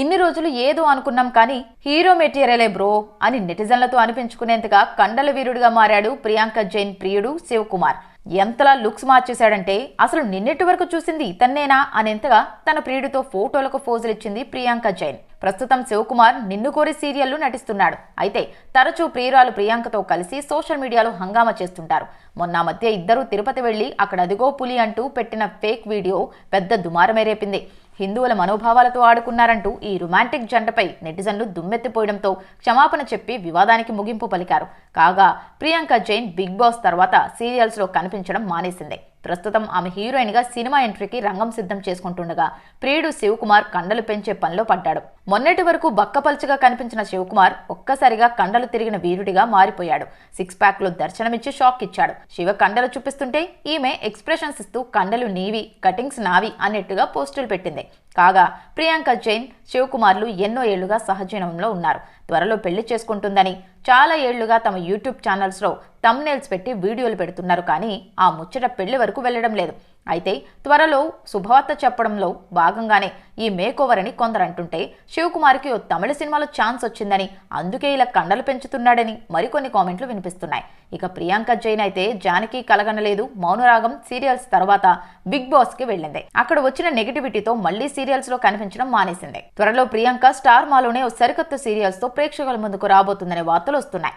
ఇన్ని రోజులు ఏదో అనుకున్నాం కానీ హీరో మెటీరియలే బ్రో అని నెటిజన్లతో అనిపించుకునేంతగా కండల వీరుడిగా మారాడు ప్రియాంక జైన్ ప్రియుడు శివకుమార్. ఎంతలా లుక్స్ మార్చేశాడంటే అసలు నిన్నటి వరకు చూసింది ఇతన్నేనా అనేంతగా తన ప్రియుడితో ఫోటోలకు ఫోజులు ఇచ్చింది ప్రియాంక జైన్. ప్రస్తుతం శివకుమార్ నిన్ను కోరి సీరియల్లో నటిస్తున్నాడు. అయితే తరచూ ప్రియురాలు ప్రియాంకతో కలిసి సోషల్ మీడియాలో హంగామా చేస్తుంటారు. మొన్న మధ్య ఇద్దరు తిరుపతి వెళ్ళి అక్కడ అదిగో పులి అంటూ పెట్టిన ఫేక్ వీడియో పెద్ద దుమారమే రేపింది. హిందువుల మనోభావాలతో ఆడుకున్నారంటూ ఈ రొమాంటిక్ జంటపై నెటిజన్లు దుమ్మెత్తిపోయడంతో క్షమాపణ చెప్పి వివాదానికి ముగింపు పలికారు. కాగా ప్రియాంక జైన్ బిగ్ బాస్ తర్వాత సీరియల్స్లో కనిపించడం మానేసింది. ప్రస్తుతం ఆమె హీరోయిన్గా సినిమా ఎంట్రీకి రంగం సిద్ధం చేసుకుంటుండగా ప్రియుడు శివకుమార్ కండలు పెంచే పనిలో పడ్డాడు. మొన్నటి వరకు బక్కపల్చగా కనిపించిన శివకుమార్ ఒక్కసారిగా కండలు తిరిగిన వీరుడిగా మారిపోయాడు. సిక్స్ ప్యాక్లో దర్శనమిచ్చి షాక్ ఇచ్చాడు. శివ కండలు చూపిస్తుంటే ఈమె ఎక్స్ప్రెషన్స్ ఇస్తూ కండలు నీవి కటింగ్స్ నావి అన్నట్టుగా పోస్టులు పెట్టింది. కాగా ప్రియాంక జైన్ శివకుమార్లు ఎన్నో ఏళ్ళుగా సహజీవనంలో ఉన్నారు. త్వరలో పెళ్ళి చేసుకుంటుందని చాలా ఏళ్ళుగా తమ యూట్యూబ్ ఛానల్స్లో తమ్నేల్స్ పెట్టి వీడియోలు పెడుతున్నారు కానీ ఆ ముచ్చట పెళ్ళి వరకు వెళ్ళడం లేదు. అయితే త్వరలో శుభవార్త చెప్పడంలో భాగంగానే ఈ మేకోవర్ అని శివకుమార్కి ఓ తమిళ సినిమాలో ఛాన్స్ వచ్చిందని అందుకే ఇలా కండలు పెంచుతున్నాడని మరికొన్ని కామెంట్లు వినిపిస్తున్నాయి. ఇక ప్రియాంక జైన్ అయితే జానకి కలగనలేదు. మౌనరాగం సీరియల్స్ తర్వాత బిగ్ బాస్కి వెళ్ళింది. అక్కడ వచ్చిన నెగిటివిటీతో మళ్ళీ సీరియల్స్లో కనిపించడం మానేసింది. త్వరలో ప్రియాంక స్టార్ మాలోనే ఓ సరికొత్త సీరియల్స్తో ప్రేక్షకుల ముందుకు రాబోతుందనే వార్తలు వస్తున్నాయి.